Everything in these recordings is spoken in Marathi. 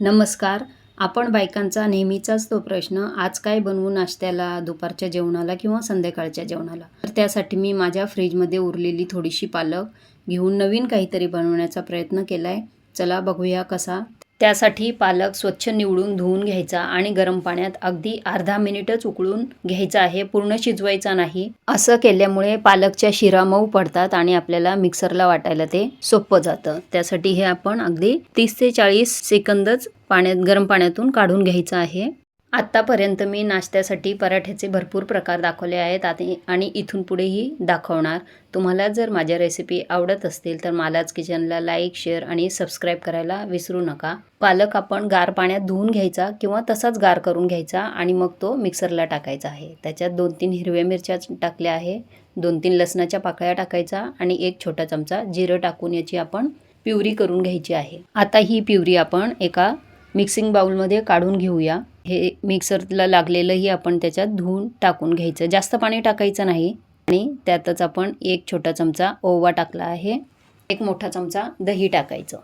नमस्कार. आपण बायकांचा नेहमीचाच तो प्रश्न आज काय बनवू नाश्त्याला दुपारच्या जेवणाला किंवा संध्याकाळच्या जेवणाला? तर त्यासाठी मी माझ्या फ्रीजमध्ये उरलेली थोडीशी पालक घेऊन नवीन काहीतरी बनवण्याचा प्रयत्न केला आहे चला बघूया कसा त्यासाठी पालक स्वच्छ निवडून धुवून घ्यायचा आणि गरम पाण्यात अगदी अर्धा मिनिटच उकळून घ्यायचा आहे. पूर्ण शिजवायचा नाही. असं केल्यामुळे पालकच्या शिरा मऊ पडतात आणि आपल्याला मिक्सरला वाटायला ते सोपं जातं. त्यासाठी हे आपण अगदी तीस ते चाळीस सेकंदच पाण्यात गरम पाण्यातून काढून घ्यायचं आहे. आत्तापर्यंत मी नाश्त्यासाठी पराठ्याचे भरपूर प्रकार दाखवले आहेत आणि आणि इथून पुढेही दाखवणार. तुम्हाला जर माझ्या रेसिपी आवडत असतील तर मालाच किचनला लाईक शेअर आणि सबस्क्राईब करायला विसरू नका. पालक आपण गार पाण्यात धुवून घ्यायचा किंवा तसाच गार करून घ्यायचा आणि मग तो मिक्सरला टाकायचा आहे. त्याच्यात दोन तीन हिरव्या मिरच्या टाकल्या आहे. दोन तीन लसणाच्या पाकळ्या टाकायचा आणि एक छोटा चमचा जिरं टाकून याची आपण प्युरी करून घ्यायची आहे. आता ही प्युरी आपण एका मिक्सिंग बाउलमध्ये काढून घेऊया. हे मिक्सरला लागलेलंही आपण त्याच्यात धुवून टाकून घ्यायचं. जास्त पाणी टाकायचं नाही. आणि त्यातच आपण एक छोटा चमचा ओवा टाकला आहे. एक मोठा चमचा दही टाकायचं.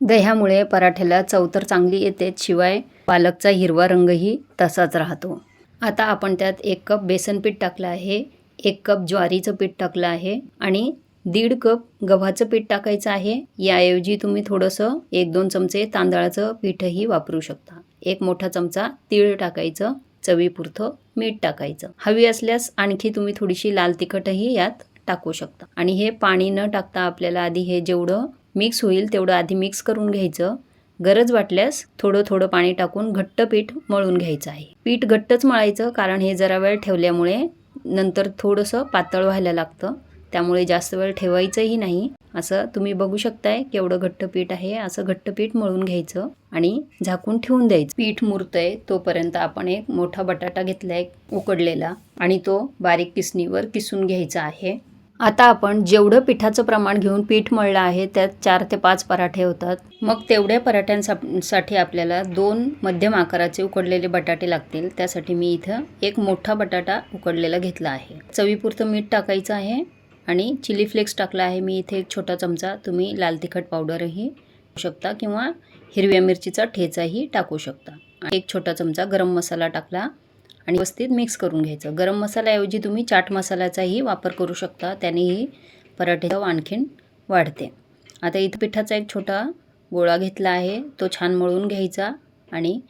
दह्यामुळे पराठ्याला चव तर चांगली येते शिवाय पालकचा हिरवा रंगही तसाच राहतो. आता आपण त्यात एक कप बेसन पीठ टाकलं आहे. एक कप ज्वारीचं पीठ टाकलं आहे. आणि दीड कप गव्हाचं पीठ टाकायचं आहे. याऐवजी तुम्ही थोडंसं एक दोन चमचे तांदळाचं पीठही वापरू शकता. एक मोठा चमचा तीळ टाकायचं चवीपुरतं मीठ टाकायचं. हवी असल्यास आणखी तुम्ही थोडीशी लाल तिखटही यात टाकू शकता. आणि हे पाणी न टाकता आपल्याला आधी हे जेवढं मिक्स होईल तेवढं आधी मिक्स करून घ्यायचं. गरज वाटल्यास थोडं थोडं पाणी टाकून घट्ट पीठ मळून घ्यायचं आहे. पीठ घट्टच मळायचं कारण हे जरा वेळ ठेवल्यामुळे नंतर थोडंसं पातळ व्हायला लागतं. त्यामुळे जास्त वेळ ठेवायचंही नाही. असं तुम्ही बघू शकताय केवढं घट्ट पीठ आहे. असं घट्ट पीठ मळून घ्यायचं आणि झाकून ठेवून द्यायचं. पीठ मुरतंय तोपर्यंत आपण एक मोठा बटाटा घेतलाय उकडलेला आणि तो बारीक किसणीवर किसून घ्यायचा आहे. आता आपण जेवढं पिठाचं प्रमाण घेऊन पीठ मळलं आहे त्यात चार ते पाच पराठे होतात. मग तेवढ्या पराठ्यांसाठी आपल्याला दोन मध्यम आकाराचे उकडलेले बटाटे लागतील. त्यासाठी मी इथं एक मोठा बटाटा उकडलेला घेतला आहे. चवीपुरतं मीठ टाकायचं आहे. आणि चिली फ्लेक्स टाकला आहे मी इथे एक छोटा चमचा. तुम्ही लाल तिखट पावडरही टाकू शकता किंवा हिरव्या मिरचीचा ठेचाही टाकू शकता. एक छोटा चमचा गरम मसाला टाकला आणि व्यवस्थित मिक्स करून घ्यायचं. गरम मसाल्याऐवजी तुम्ही चाट मसाल्याचाही वापर करू शकता. त्यानेही पराठे चव आणखीन वाढते. आता इथं पिठाचा एक छोटा गोळा घेतला आहे. तो छान मळून घ्यायचा आणि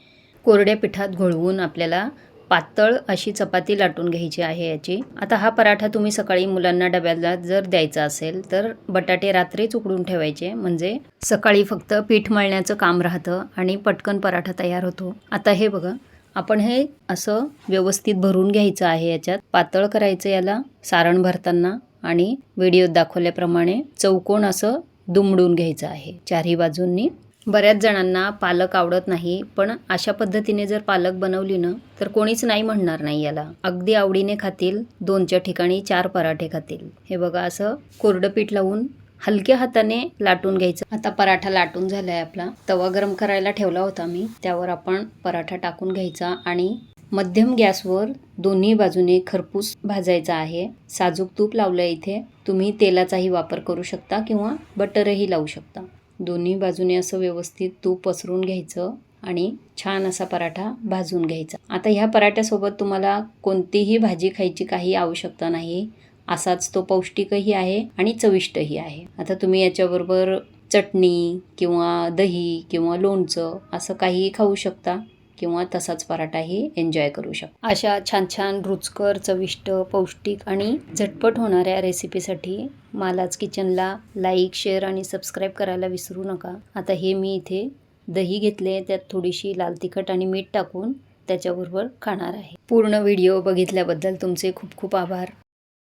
कोरड्या पिठात घोळवून आपल्याला पातळ अशी चपाती लाटून घ्यायची आहे याची. आता हा पराठा तुम्ही सकाळी मुलांना डब्याला जर द्यायचा असेल तर बटाटे रात्रीच उकडून ठेवायचे. म्हणजे सकाळी फक्त पीठ मळण्याचं काम राहतं आणि पटकन पराठा तयार होतो. आता हे बघा आपण हे असं व्यवस्थित भरून घ्यायचं आहे याच्यात. पातळ करायचं याला सारण भरताना आणि व्हिडिओत दाखवल्याप्रमाणे चौकोन असं दुमडून घ्यायचं आहे. चारही बाजूंनी बऱ्याच जणांना पालक आवडत नाही पण अशा पद्धतीने जर पालक बनवली ना तर कोणीच नाही म्हणणार नाही याला. अगदी आवडीने खातील दोनच्या ठिकाणी चार पराठे खातील. हे बघा असं कोरडं पीठ लावून हलक्या हाताने लाटून घ्यायचं. आता पराठा लाटून झालाय आपला. तवा गरम करायला ठेवला होता मी. त्यावर आपण पराठा टाकून घ्यायचा आणि मध्यम गॅसवर दोन्ही बाजूने खरपूस भाजायचा आहे. साजूक तूप लावलं इथे. तुम्ही तेलाचाही वापर करू शकता किंवा बटरही लावू शकता. दोन्ही बाजूने असं व्यवस्थित तूप पसरून घ्यायचं आणि छान असा पराठा भाजून घ्यायचा. आता ह्या पराठ्यासोबत तुम्हाला कोणतीही भाजी खायची काही आवश्यकता नाही. असाच तो पौष्टिकही आहे आणि चविष्टही आहे. आता तुम्ही याच्याबरोबर चटणी किंवा दही किंवा लोणचं असं काहीही खाऊ शकता. किंवा तसाच पराठाही एन्जॉय करू शकतो. अशा छान छान रुचकर चविष्ट पौष्टिक आणि झटपट होणाऱ्या रेसिपीसाठी मालाच किचनला लाईक शेअर आणि सबस्क्राईब करायला विसरू नका. आता हे मी इथे दही घेतले त्यात थोडीशी लाल तिखट आणि मीठ टाकून त्याच्याबरोबर खाणार आहे. पूर्ण व्हिडिओ बघितल्याबद्दल तुमचे खूप खूप आभार.